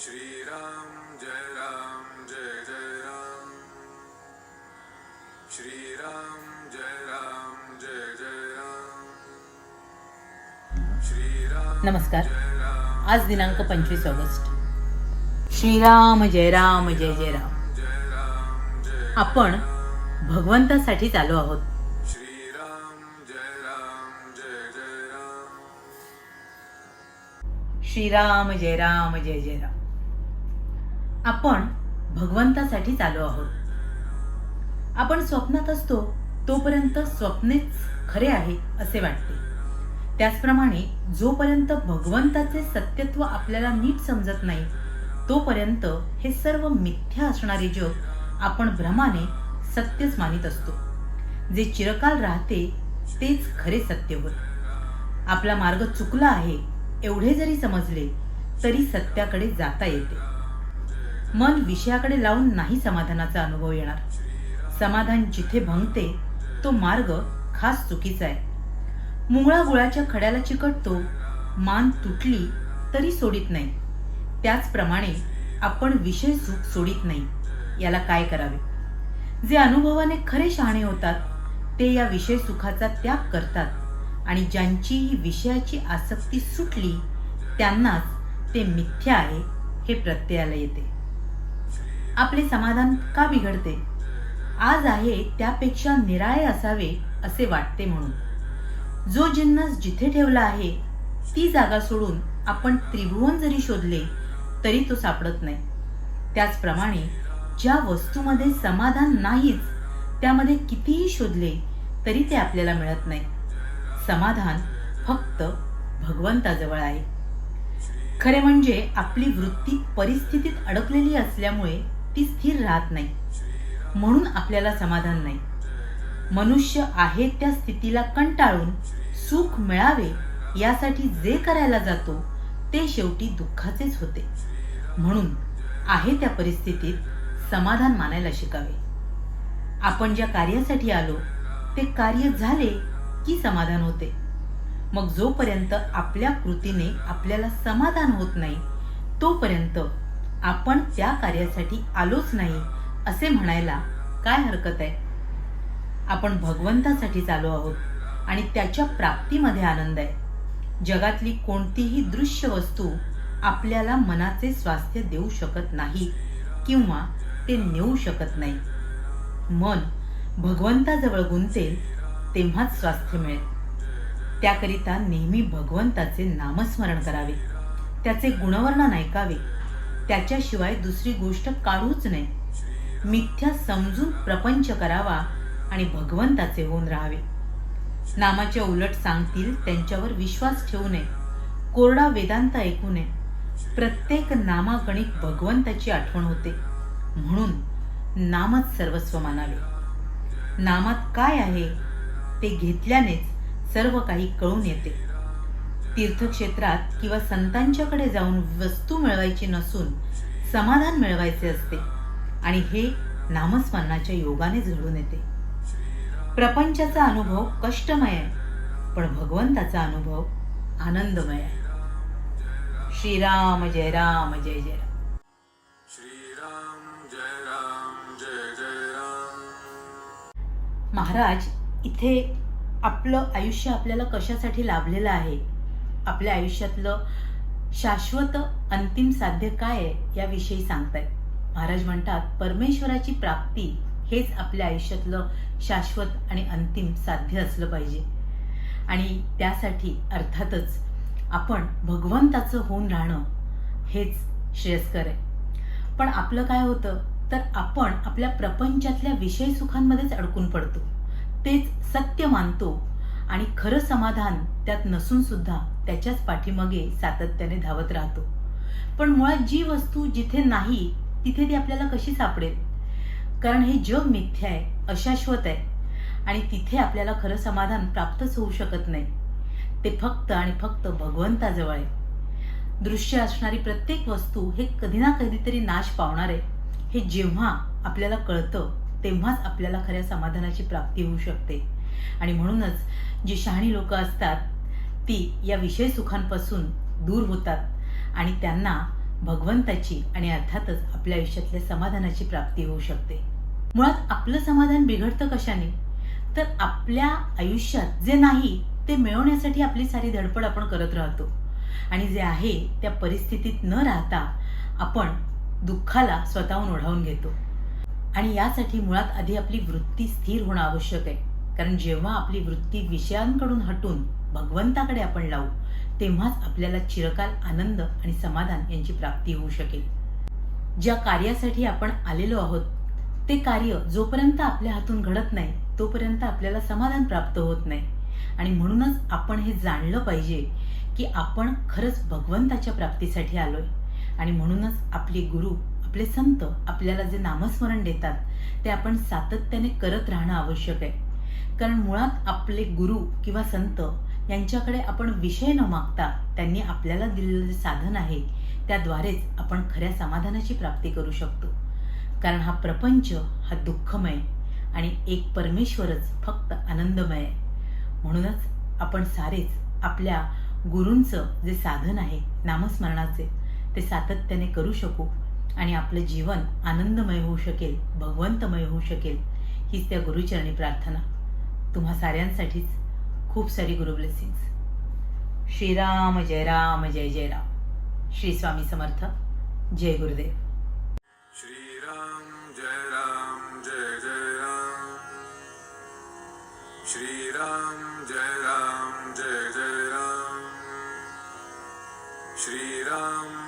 श्रीराम जय राम जय जय राम। श्रीराम जय राम जय जय राम। श्रीराम नमस्कार। जय राम आज दिनांक पंचवीस ऑगस्ट। श्रीराम जय राम जय जय राम। आपण भगवंतासाठी चालू आहोत. श्रीराम जय राम जय जय राम श्रीराम जय राम जय जय राम आपण भगवंतासाठी चालू आहोत. आपण स्वप्नात असतो तोपर्यंत स्वप्नेच खरे आहे असे वाटते. त्याचप्रमाणे जोपर्यंत भगवंताचे सत्यत्व आपल्याला नीट समजत नाही तोपर्यंत हे सर्व मिथ्या असणारे जग आपण भ्रमाने सत्यच मानित असतो. जे चिरकाल राहते तेच खरे सत्य होत. आपला मार्ग चुकला आहे एवढे जरी समजले तरी सत्याकडे जाता येते. मन विषयाकडे लावून नाही समाधानाचा अनुभव येणार. समाधान जिथे भंगते तो मार्ग खास चुकीचा आहे. मुंगळा गुळाच्या खड्याला चिकटतो मान तुटली तरी सोडित नाही. त्याचप्रमाणे आपण विषय सुख सोडित नाही. याला काय करावे? जे अनुभवाने खरे शहाणे होतात ते या विषय सुखाचा त्याग करतात आणि ज्यांची ही विषयाची आसक्ती सुटली त्यांनाच ते मिथ्या आहे हे प्रत्ययाला येते. आपले समाधान का बिघडते? आज आहे त्यापेक्षा निराळे असावे असे वाटते म्हणून. जो जिन्नस जिथे ठेवला आहे ती जागा सोडून आपण त्रिभुवन जरी शोधले तरी तो सापडत नाही. त्याचप्रमाणे ज्या वस्तूमध्ये समाधान नाहीच त्यामध्ये कितीही शोधले तरी ते आपल्याला मिळत नाही. समाधान फक्त भगवंताजवळ आहे. खरे म्हणजे आपली वृत्ती परिस्थितीत अडकलेली असल्यामुळे ती स्थिर राहत नाही. म्हणून आपल्याला समाधान नाही. मनुष्य आहे त्या स्थितीला कंटाळून सुख मिळावे यासाठी जे करायला जातो ते शेवटी दुःखाचेच होते. म्हणून आहे त्या परिस्थितीत समाधान मानायला शिकावे. आपण ज्या कार्यासाठी आलो ते कार्य झाले की समाधान होते. मग जोपर्यंत आपल्या कृतीने आपल्याला समाधान होत नाही तोपर्यंत आपण त्या कार्यासाठी आलोच नाही असे म्हणायला काय हरकत आहे? आपण भगवंतासाठी चालू आहोत आणि त्याच्या प्राप्तीमध्ये आनंद आहे. जगातली कोणतीही दृश्य वस्तू आपल्याला मनाचे स्वास्थ्य देऊ शकत नाही किंवा ते नेऊ शकत नाही. मन भगवंताजवळ गुंतेल तेव्हाच स्वास्थ्य मिळेल. त्याकरिता नेहमी भगवंताचे नामस्मरण करावे. त्याचे गुणवर्णन ऐकावे. त्याच्याशिवाय दुसरी गोष्ट काढूच नये मिथ्या समजून प्रपंच करावा आणि भगवंताचे होऊन राहावे. नामाच्या उलट सांगतील त्यांच्यावर विश्वास ठेवू नये. कोरडा वेदांत ऐकू नये. प्रत्येक नामागणिक भगवंताची आठवण होते. म्हणून नामात सर्वस्व मानावे. नामात काय आहे ते घेतल्यानेच सर्व काही कळून येते. तीर्थक्षेत्रात किंवा संतांच्याकडे जाऊन वस्तू मिळवायची नसून समाधान मिळवायचे असते. आणि हे नामस्मरणाच्या योगानेच घडून येते. प्रपंचाचा अनुभव कष्टमय आहे पण भगवंताचा अनुभव आनंदमय आहे. श्रीराम जय राम जय जय राम. श्रीराम जय राम जय जय राम. महाराज इथे आपलं आयुष्य आपल्याला कशासाठी लाभलेलं आहे? आपल्या आयुष्यातलं शाश्वत अंतिम साध्य काय आहे याविषयी सांगतायत. महाराज म्हणतात परमेश्वराची प्राप्ती हेच आपल्या आयुष्यातलं शाश्वत आणि अंतिम साध्य असलं पाहिजे. आणि त्यासाठी अर्थातच आपण भगवंताचं होऊन राहणं हेच श्रेयस्कर आहे. पण आपलं काय होतं तर आपण आपल्या प्रपंचातल्या विषय सुखांमध्येच अडकून पडतो. तेच सत्य मानतो आणि खरं समाधान त्यात नसून सुद्धा त्याच्याच पाठीमागे सातत्याने धावत राहतो. पण मुळात जी वस्तू जिथे नाही तिथे ती आपल्याला कशी सापडेल? कारण हे जग मिथ्या आहे अशाश्वत आहे. आणि तिथे आपल्याला खरं समाधान प्राप्तच होऊ शकत नाही. ते फक्त आणि फक्त भगवंताजवळ आहे. दृश्य असणारी प्रत्येक वस्तू हे कधी ना कधीतरी नाश पावणार आहे. हे जेव्हा आपल्याला कळतं तेव्हाच आपल्याला खऱ्या समाधानाची प्राप्ती होऊ शकते. आणि म्हणूनच जी शहाणी लोक असतात ती या विषय सुखांपासून दूर होतात आणि त्यांना भगवंताची आणि अर्थातच आपल्या आयुष्यातल्या समाधानाची प्राप्ती होऊ शकते. मुळात आपलं समाधान बिघडतं कशाने? तर आपल्या आयुष्यात जे नाही ते मिळवण्यासाठी आपली सारी धडपड आपण करत राहतो. आणि जे आहे त्या परिस्थितीत न राहता आपण दुःखाला स्वतःहून ओढावून घेतो. आणि यासाठी मुळात आधी आपली वृत्ती स्थिर होणं आवश्यक आहे. कारण जेव्हा आपली वृत्ती विषयांकडून हटून भगवंताकडे आपण लावू तेव्हाच आपल्याला चिरकाल आनंद आणि समाधान यांची प्राप्ती होऊ शकेल. ज्या कार्यासाठी आपण आलेलो आहोत ते कार्य जोपर्यंत आपल्या हातून घडत नाही तोपर्यंत आपल्याला समाधान प्राप्त होत नाही. आणि म्हणूनच आपण हे जाणलं पाहिजे की आपण खरंच भगवंताच्या प्राप्तीसाठी आलोय. आणि म्हणूनच आपले गुरु आपले संत आपल्याला जे नामस्मरण देतात ते आपण सातत्याने करत राहणं आवश्यक आहे. कारण मुळात आपले गुरु किंवा संत यांच्याकडे आपण विषय न मागता त्यांनी आपल्याला दिलेलं जे साधन आहे त्याद्वारेच आपण खऱ्या समाधानाची प्राप्ती करू शकतो. कारण हा प्रपंच हा दुःखमय आणि एक परमेश्वरच फक्त आनंदमय आहे. म्हणूनच आपण सारेच आपल्या गुरूंचं जे साधन आहे नामस्मरणाचे ते सातत्याने करू शकू आणि आपलं जीवन आनंदमय होऊ शकेल भगवंतमय होऊ शकेल हीच त्या गुरुचरणी प्रार्थना. तुम्हा साऱ्यांसाठीच खूप सारी गुरु ब्लेसिंग श्री राम जय राम जय जय राम. श्री स्वामी समर्थ. जय गुरुदेव. श्री राम जय राम जय जय राम. श्री राम जय राम जय जय राम. श्री राम